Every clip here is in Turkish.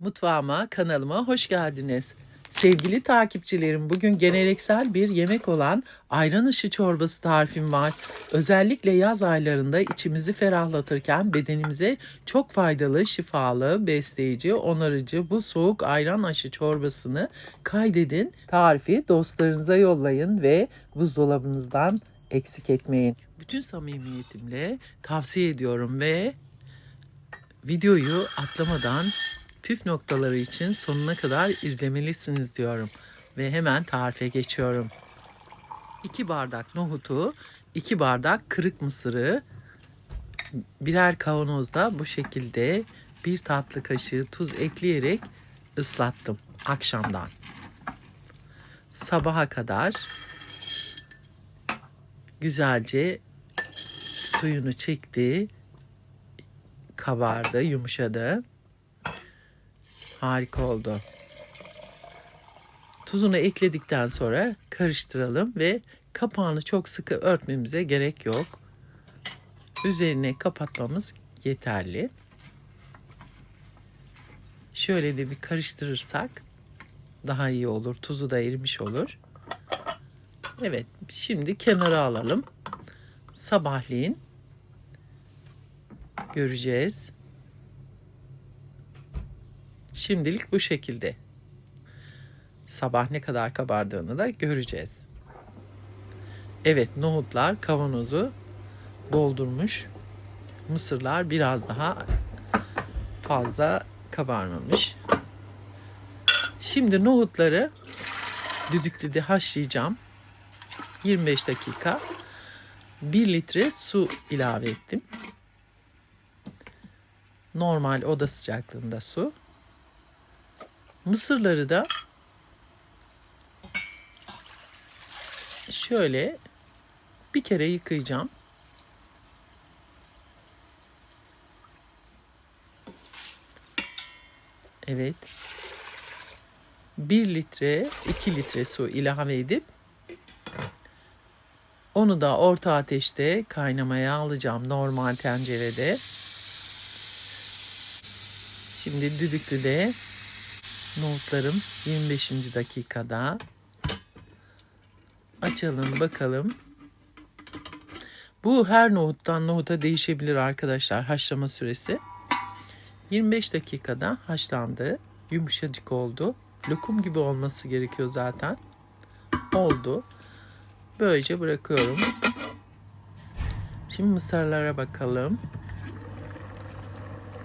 Mutfağıma, kanalıma hoş geldiniz. Sevgili takipçilerim, bugün geleneksel bir yemek olan ayran ışı çorbası tarifim var. Özellikle yaz aylarında içimizi ferahlatırken bedenimize çok faydalı, şifalı, besleyici, onarıcı bu soğuk ayran aşı çorbasını kaydedin. Tarifi dostlarınıza yollayın ve buzdolabınızdan eksik etmeyin. Bütün samimiyetimle tavsiye ediyorum ve videoyu atlamadan püf noktaları için sonuna kadar izlemelisiniz diyorum. Ve hemen tarife geçiyorum. 2 bardak nohutu, 2 bardak kırık mısırı, birer kavanozda bu şekilde bir tatlı kaşığı tuz ekleyerek ıslattım akşamdan. Sabaha kadar güzelce suyunu çekti, kabardı, yumuşadı. Harika oldu. Tuzunu ekledikten sonra karıştıralım ve kapağını çok sıkı örtmemize gerek yok. Üzerine kapatmamız yeterli. Şöyle de bir karıştırırsak daha iyi olur. Tuzu da erimiş olur. Evet, şimdi kenara alalım. Sabahleyin göreceğiz. Şimdilik bu şekilde. Sabah ne kadar kabardığını da göreceğiz. Evet nohutlar kavanozu doldurmuş. Mısırlar biraz daha fazla kabarmamış. Şimdi nohutları düdüklüde haşlayacağım. 25 dakika. 1 litre su ilave ettim. Normal oda sıcaklığında su. Mısırları da şöyle bir kere yıkayacağım. Evet. 1 litre 2 litre su ilave edip onu da orta ateşte kaynamaya alacağım normal tencerede. Şimdi düdüklüde Nohutlarım 25. dakikada. Açalım bakalım. Bu her nohuttan nohuta değişebilir arkadaşlar haşlama süresi. 25 dakikada haşlandı. Yumuşacık oldu. Lokum gibi olması gerekiyor zaten. Oldu. Böylece bırakıyorum. Şimdi mısırlara bakalım.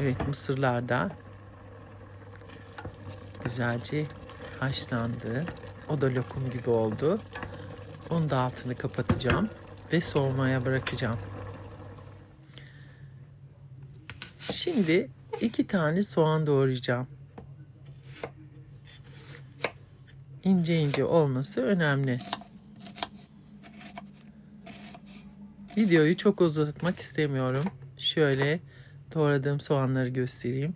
Evet mısırlar da güzelce haşlandı. O da lokum gibi oldu. Onu da altını kapatacağım ve soğumaya bırakacağım. Şimdi iki tane soğan doğrayacağım. İnce ince olması önemli. Videoyu çok uzatmak istemiyorum. Şöyle doğradığım soğanları göstereyim.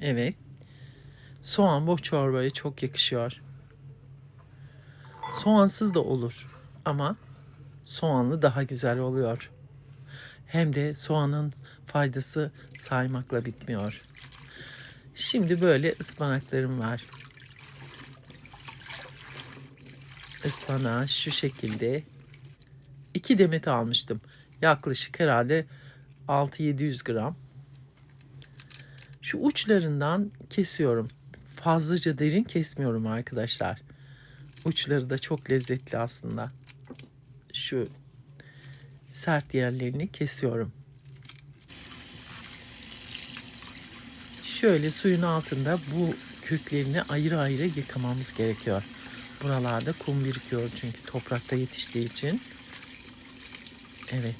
Evet. Soğan bu çorbaya çok yakışıyor. Soğansız da olur ama soğanlı daha güzel oluyor. Hem de soğanın faydası saymakla bitmiyor. Şimdi böyle ıspanaklarım var. Ispanağı şu şekilde iki demet almıştım. Yaklaşık herhalde 6-700 gram. Şu uçlarından kesiyorum fazlaca derin kesmiyorum arkadaşlar. Uçları da çok lezzetli aslında. Şu sert yerlerini kesiyorum. Şöyle suyun altında bu köklerini ayrı ayrı yıkamamız gerekiyor. Buralarda kum birikiyor çünkü toprakta yetiştiği için. Evet.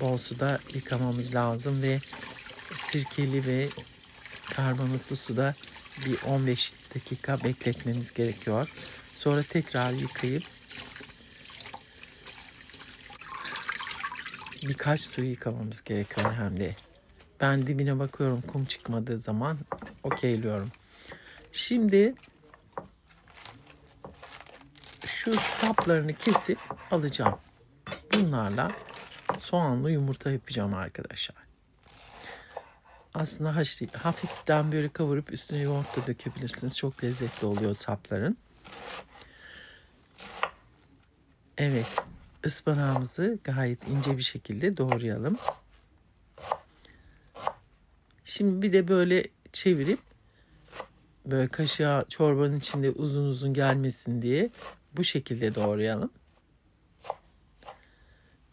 Bol suda yıkamamız lazım ve sirkeli ve karbonatlı suda bir 15 dakika bekletmemiz gerekiyor. Sonra tekrar yıkayıp birkaç su yıkamamız gerekiyor de. Ben dibine bakıyorum kum çıkmadığı zaman okeyliyorum. Şimdi şu saplarını kesip alacağım. Bunlarla soğanlı yumurta yapacağım arkadaşlar. Aslında haşlı, hafiften böyle kavurup üstüne yoğurt da dökebilirsiniz. Çok lezzetli oluyor sapların. Evet, ıspanağımızı gayet ince bir şekilde doğrayalım. Şimdi bir de böyle çevirip böyle kaşığa çorbanın içinde uzun uzun gelmesin diye bu şekilde doğrayalım.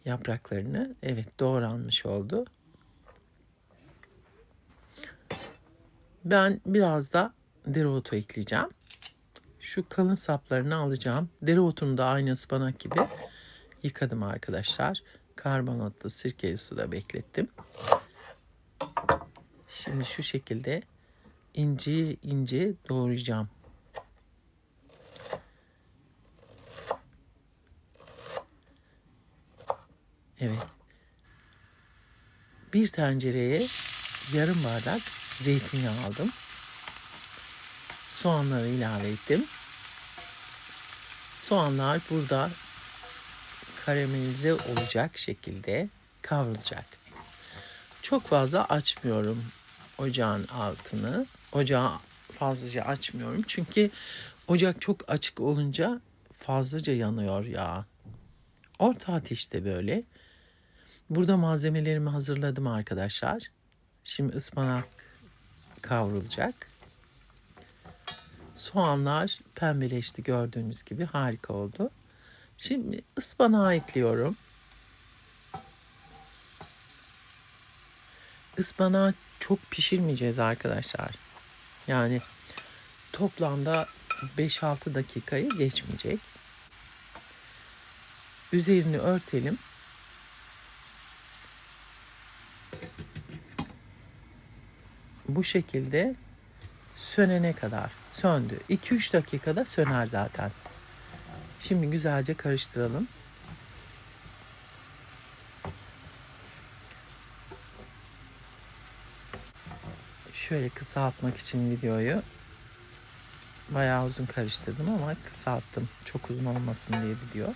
Yapraklarını evet doğranmış oldu. Ben biraz da dereotu ekleyeceğim. Şu kalın saplarını alacağım. Dereotunu da aynı ıspanak gibi yıkadım arkadaşlar. Karbonatlı sirkeli suda beklettim. Şimdi şu şekilde ince ince doğrayacağım. Evet. Bir tencereye yarım bardak zeytinyağı aldım. Soğanları ilave ettim. Soğanlar burada karamelize olacak şekilde kavrulacak. Çok fazla açmıyorum ocağın altını. Ocağı fazlaca açmıyorum. Çünkü ocak çok açık olunca fazlaca yanıyor ya. Orta ateşte böyle. Burada malzemelerimi hazırladım arkadaşlar. Şimdi ıspanak kavrulacak. Soğanlar pembeleşti gördüğünüz gibi harika oldu. Şimdi ıspanağı ekliyorum. Ispanağı çok pişirmeyeceğiz arkadaşlar. Yani toplamda 5-6 dakikayı geçmeyecek. Üzerini örtelim. Bu şekilde sönene kadar söndü. 2-3 dakikada söner zaten. Şimdi güzelce karıştıralım. Şöyle kısaltmak için videoyu bayağı uzun karıştırdım ama kısalttım. Çok uzun olmasın diye video.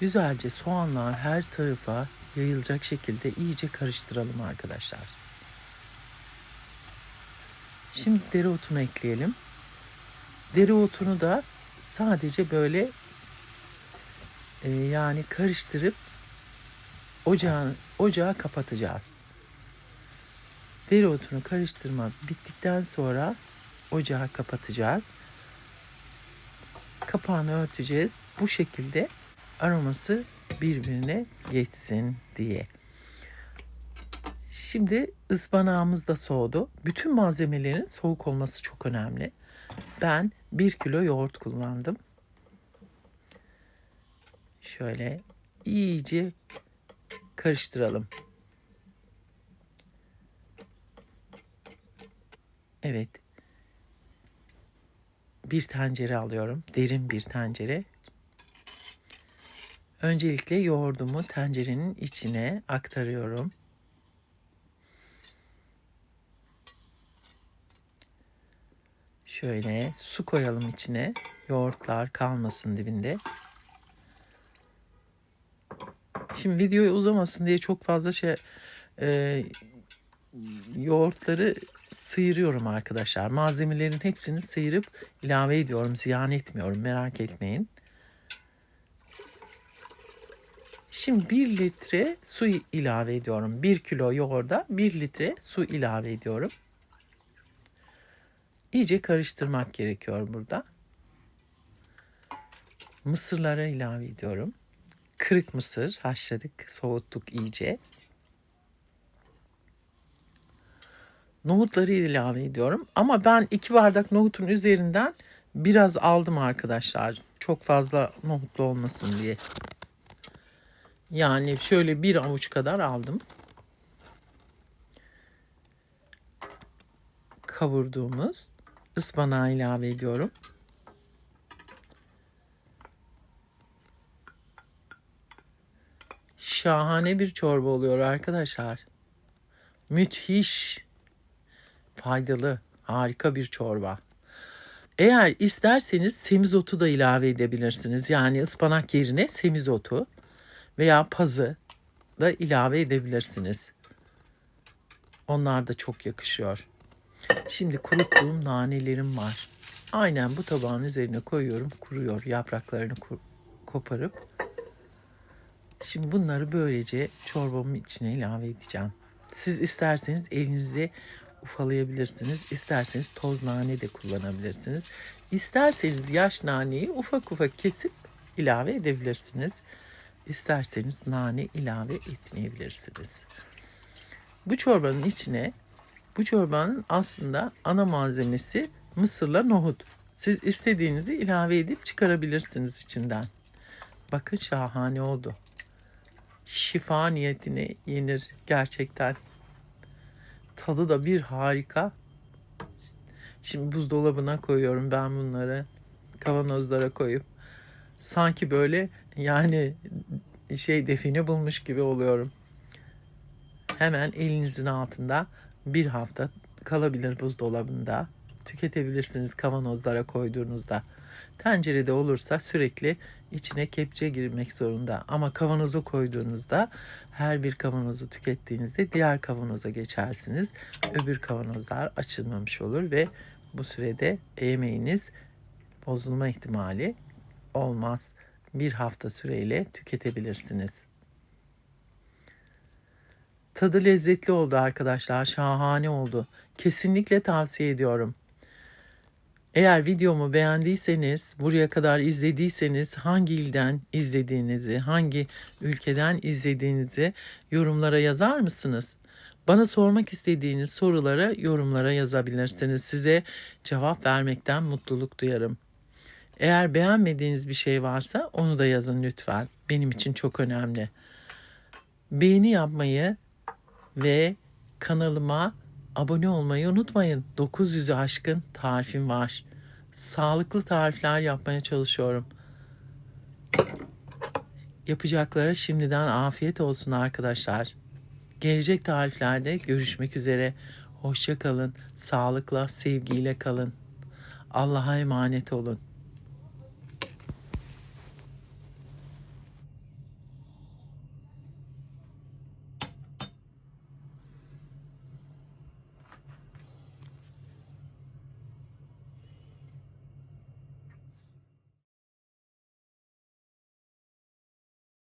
Güzelce soğanlar her tarafa yayılacak şekilde iyice karıştıralım arkadaşlar. Şimdi dereotunu ekleyelim. Dereotunu da sadece böyle e, yani karıştırıp ocağın ocağı kapatacağız. Dereotunu karıştırma bittikten sonra ocağı kapatacağız. Kapağını örteceğiz. Bu şekilde aroması birbirine geçsin diye. Şimdi ıspanağımız da soğudu. Bütün malzemelerin soğuk olması çok önemli. Ben 1 kilo yoğurt kullandım. Şöyle iyice karıştıralım. Evet. Bir tencere alıyorum. Derin bir tencere. Öncelikle yoğurdumu tencerenin içine aktarıyorum. Şöyle su koyalım içine. Yoğurtlar kalmasın dibinde. Şimdi videoyu uzamasın diye çok fazla şey e, yoğurtları sıyırıyorum arkadaşlar. Malzemelerin hepsini sıyırıp ilave ediyorum. Ziyan etmiyorum. Merak etmeyin. Şimdi 1 litre su ilave ediyorum. 1 kilo yoğurda 1 litre su ilave ediyorum. İyice karıştırmak gerekiyor burada. Mısırlara ilave ediyorum. Kırık mısır haşladık, soğuttuk iyice. Nohutları ilave ediyorum. Ama ben iki bardak nohutun üzerinden biraz aldım arkadaşlar. Çok fazla nohutlu olmasın diye. Yani şöyle bir avuç kadar aldım. Kavurduğumuz ıspanağı ilave ediyorum. Şahane bir çorba oluyor arkadaşlar. Müthiş. Faydalı, harika bir çorba. Eğer isterseniz semizotu da ilave edebilirsiniz. Yani ıspanak yerine semizotu veya pazı da ilave edebilirsiniz. Onlar da çok yakışıyor. Şimdi kuruttuğum nanelerim var. Aynen bu tabağın üzerine koyuyorum. Kuruyor yapraklarını kur- koparıp. Şimdi bunları böylece çorbamın içine ilave edeceğim. Siz isterseniz elinize ufalayabilirsiniz. İsterseniz toz nane de kullanabilirsiniz. İsterseniz yaş naneyi ufak ufak kesip ilave edebilirsiniz. İsterseniz nane ilave etmeyebilirsiniz. Bu çorbanın içine bu çorbanın aslında ana malzemesi mısırla nohut. Siz istediğinizi ilave edip çıkarabilirsiniz içinden. Bakın şahane oldu. Şifa niyetine yenir gerçekten. Tadı da bir harika. Şimdi buzdolabına koyuyorum ben bunları. Kavanozlara koyup sanki böyle yani şey define bulmuş gibi oluyorum. Hemen elinizin altında bir hafta kalabilir buzdolabında. Tüketebilirsiniz kavanozlara koyduğunuzda. Tencerede olursa sürekli içine kepçe girmek zorunda. Ama kavanoza koyduğunuzda her bir kavanozu tükettiğinizde diğer kavanoza geçersiniz. Öbür kavanozlar açılmamış olur ve bu sürede yemeğiniz bozulma ihtimali olmaz. Bir hafta süreyle tüketebilirsiniz. Tadı lezzetli oldu arkadaşlar. Şahane oldu. Kesinlikle tavsiye ediyorum. Eğer videomu beğendiyseniz, buraya kadar izlediyseniz hangi ilden izlediğinizi, hangi ülkeden izlediğinizi yorumlara yazar mısınız? Bana sormak istediğiniz sorulara yorumlara yazabilirsiniz. Size cevap vermekten mutluluk duyarım. Eğer beğenmediğiniz bir şey varsa onu da yazın lütfen. Benim için çok önemli. Beğeni yapmayı ve kanalıma abone olmayı unutmayın. 900'ü aşkın tarifim var. Sağlıklı tarifler yapmaya çalışıyorum. Yapacaklara şimdiden afiyet olsun arkadaşlar. Gelecek tariflerde görüşmek üzere. Hoşça kalın. Sağlıkla, sevgiyle kalın. Allah'a emanet olun.